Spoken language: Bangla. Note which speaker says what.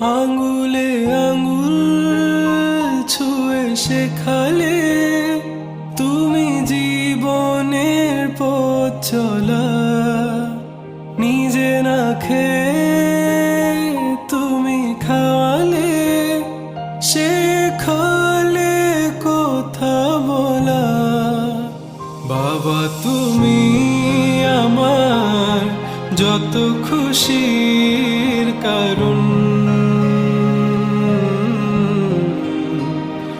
Speaker 1: আঙ্গুলে আঙ্গুল ছুঁয়ে শেখালে তুমি জীবনের পথ চলা, নিজে না খেয়ে তুমি খাওয়ালে শেখালে কথা বলা, বাবা তুমি আমার যত খুশির